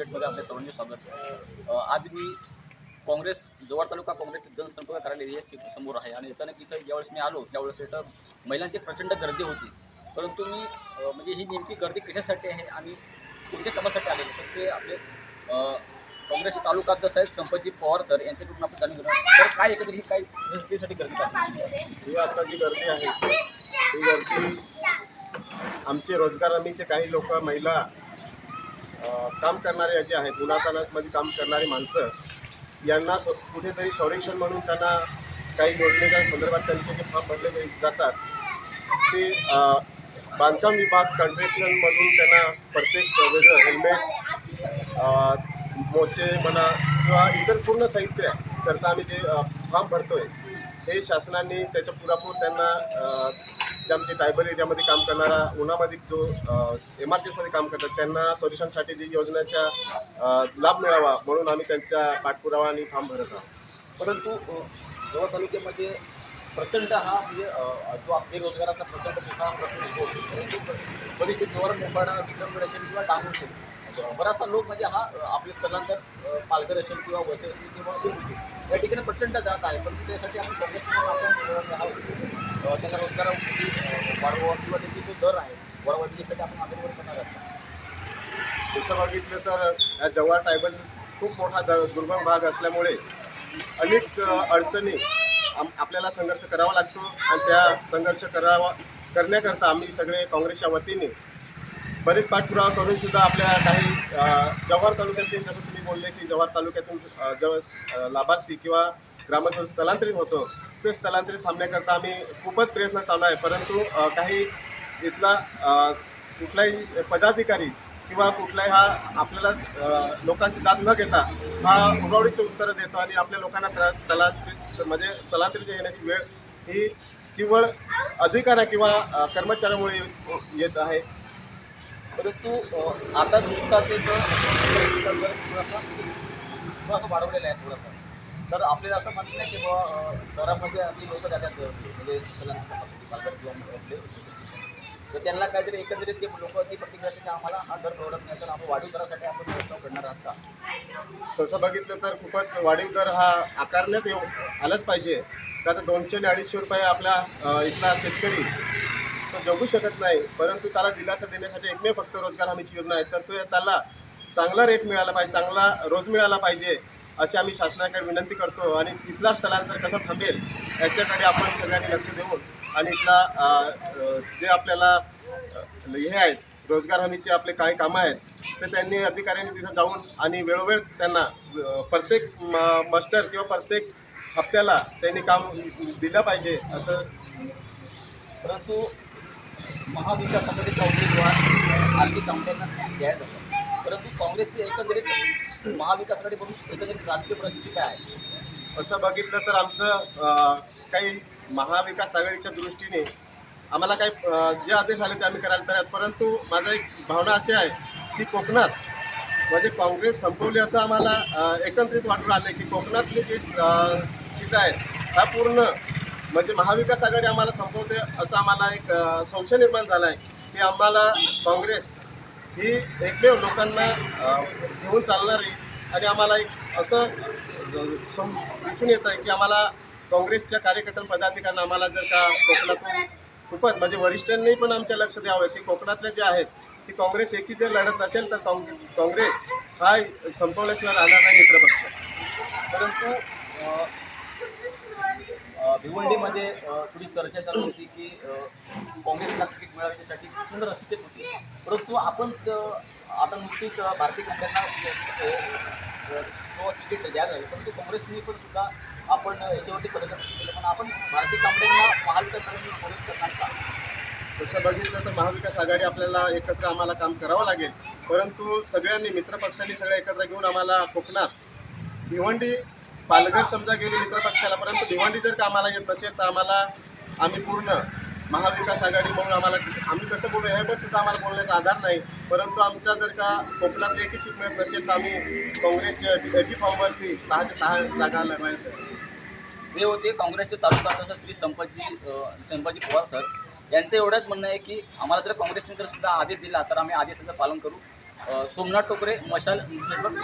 अपडेटमध्ये आपले सर्वांचे स्वागत. आज मी काँग्रेस जवळ तालुका काँग्रेसचे जनसंपर्क कार्यालय हे समोर आहे आणि अचानक इथं ज्यावेळेस मी आलो त्यावेळेस इथं महिलांची प्रचंड गर्दी होती. परंतु मी म्हणजे ही नेमकी गर्दी कशासाठी आहे आणि कोणत्या कामासाठी आलेली तर ते आपले काँग्रेसचे तालुका अध्यक्ष आहेत संपतजी पवार सर यांच्याकडून आपण जाणून घेणार तर काय एकत्र ही काय कशासाठी गर्दी आहे? ही आता जी गर्दी आहे ही गर्दी आमचे रोजगार हमीचे काही लोक महिला काम करणारे जे आहेत उन्हातानामध्ये काम करणारी माणसं यांना स- कुठेतरी संरक्षण म्हणून त्यांना काही योजनेच्या संदर्भात त्यांचे जे फॉर्म भरले जातात ते बांधकाम विभाग कॉन्ट्रॅक्शनमधून त्यांना प्रत्येक वेगळं हेल्मेट मोचे म्हणा किंवा इतर पूर्ण साहित्य करता आम्ही जे फॉर्म भरतो आहे हे शासनाने त्याच्या पुरापूर त्यांना जे आमचे ट्रायबल एरियामध्ये काम करणारा उन्हामध्ये जो एम आरमध्ये काम करतात त्यांना सोल्युशनसाठी जी योजनेचा लाभ मिळावा म्हणून आम्ही त्यांच्या पाठपुरावा आणि फॉर्म भरत आहोत. परंतु गोवा तालुक्यामध्ये प्रचंड हा म्हणजे जो बेरोजगाराचा प्रचंड मोठा प्रश्न परंतु बरेचसे जवळ विक्रमगड असेल किंवा डांग असेल म्हणजे बराचसा लोक म्हणजे हा आपले स्थलांतर पालघर असेल किंवा वसे असेल किंवा या ठिकाणी प्रचंड जात आहे. पण त्यासाठी आपण काँग्रेसकडून आपण हा, त्यांना रोजगाराची म्हणजे, किंवा त्याची जो दर आहे वाढवा आपण आंदोलन करणार आहोत. तसं बघितलं तर या जव्हार ट्रायबल खूप मोठा द- दुर्गम भाग असल्यामुळे अनेक अडचणी आम आपल्याला संघर्ष करावा लागतो. आणि त्या संघर्ष करावा करण्याकरता आम्ही सगळे काँग्रेसच्या वतीने बरेच पाठपुरावा करून सुद्धा आपल्या काही जव्हार तालुक्यातील जसं तुम्ही बोलले की जव्हार तालुक्यातून जवळ लाभार्थी किंवा ग्रामस्थ स्थलांतरित होतो. ते स्थलांतरित थांबण्याकरता आम्ही खूपच प्रयत्न चालू आहे. परंतु काही इथला कुठलाही पदाधिकारी किंवा कुठलाही हा आपल्याला लोकांची दाद न घेता हा उरावडीचे उत्तरं देतो आणि आपल्या लोकांना त्रा स्थलांतरित म्हणजे स्थलांतरित येण्याची वेळ ही केवळ अधिकाऱ्या किंवा कर्मचाऱ्यामुळे येत आहे. परंतु आता नुसता ते थोडासा वाढवलेला आहे थोडासा? तर आपल्याला असं म्हणत नाही की बाबा शहरामध्ये आपली लोक जातात म्हणजे आपले तर त्यांना काहीतरी एकंदरीत ते लोक ती प्रतिक्रिया की आम्हाला हा दर परवडत नाही तर आपण वाढीव दरासाठी आपण प्रयत्न करणार आहात का? तसं बघितलं तर खूपच वाढीव दर हा आकारण्यात येऊ आलाच पाहिजे. का तर दोनशे आणि अडीचशे रुपये आपला इथला शेतकरी तो जगू शकत नाही परंतु त्याला दिलासा देण्यासाठी एकमेव फक्त रोजगार हमीची योजना आहे. तर तो त्याला चांगला रेट मिळाला पाहिजे चांगला रोज मिळाला पाहिजे. अशी आम्ही शासनाकडे विनंती करतो आणि तिथला स्थलांतर कसं थांबेल याच्याकडे आपण सगळ्यांनी लक्ष देऊन आणि इथला जे आपल्याला हे आहेत रोजगार हमीचे आपले काही कामं आहेत तर त्यांनी अधिकाऱ्यांनी तिथं जाऊन आणि वेळोवेळ त्यांना प्रत्येक म- मास्टर किंवा प्रत्येक हप्त्याला त्यांनी काम दिलं पाहिजे असं परंतु महाविकास आघाडीचा उमेदवार आर्थिक कामगारांना परंतु काँग्रेसची एकंदरीत महाविकास आघाडी म्हणून एकंदरीत राजकीय परिस्थिती काय आहे? असं बघितलं तर आमचं काही महाविकास आघाडीच्या दृष्टीने आम्हाला काही जे आदेश आले ते आम्ही करायला तयार परंतु माझा एक भावना अशी आहे की कोकणात म्हणजे काँग्रेस संपवली असं आम्हाला एकत्रित वाटून आले की कोकणातली जी सीट आहेत ह्या पूर्ण म्हणजे महाविकास आघाडी आम्हाला संपवते असं आम्हाला एक संशय निर्माण झाला आहे की आम्हाला काँग्रेस ही एकमेव लोकांना घेऊन चालणारी आणि आम्हाला एक असं सम दिसून येतं आहे की आम्हाला काँग्रेसच्या कार्यकर्ता पदाधिकाऱ्यांना आम्हाला जर का कोकणातून खूपच म्हणजे वरिष्ठांनी पण आमच्या लक्ष द्यावं की कोकणातले जे आहेत की काँग्रेस एकी जर लढत नसेल तर काँग्रेस हा संपवल्याशिवाय राहणार नाही मित्रपक्ष. परंतु भिवंडीमध्ये थोडी चर्चा चालू होती की काँग्रेसला तिकीट मिळवण्यासाठी पूर्ण रसिकेत होती. परंतु आपण आता नुकतीच भारतीय कंपन्यांना तो तिकीट द्यायला आहे परंतु काँग्रेसने पण सुद्धा आपण याच्यावरती पदक्षेप केलं पण आपण भारतीय कंपन्यांना महाविकास आघाडीने मदत करणार का? तसं बघितलं तर महाविकास आघाडी आपल्याला एकत्र आम्हाला काम करावं लागेल. परंतु सगळ्यांनी मित्रपक्षांनी सगळ्या एकत्र घेऊन आम्हाला कोकणात भिवंडी पालघर समजा गेली मित्रपक्षाला परंतु भिवंडी जर का आम्हाला येत नसेल तर आम्हाला आम्ही पूर्ण महाविकास आघाडी म्हणून आम्हाला आम्ही कसं बोलू हे पण सुद्धा आम्हाला बोलण्याचा आधार नाही. परंतु आमचा जर का कोकणात एकही सीट मिळत नसेल तर आम्ही काँग्रेसच्या एपी फॉर्मवरती सहाच्या सहा जागा लढवायचं. हे होते काँग्रेसचे तालुका अध्यक्ष श्री संपाजी संपाजी पवार सर. यांचं एवढंच म्हणणं आहे की आम्हाला जर काँग्रेसने जर सुद्धा आदेश दिला तर आम्ही आदेशाचं पालन करू. सोमनाथ टोकरे मशाल न्यूज नेटवर्क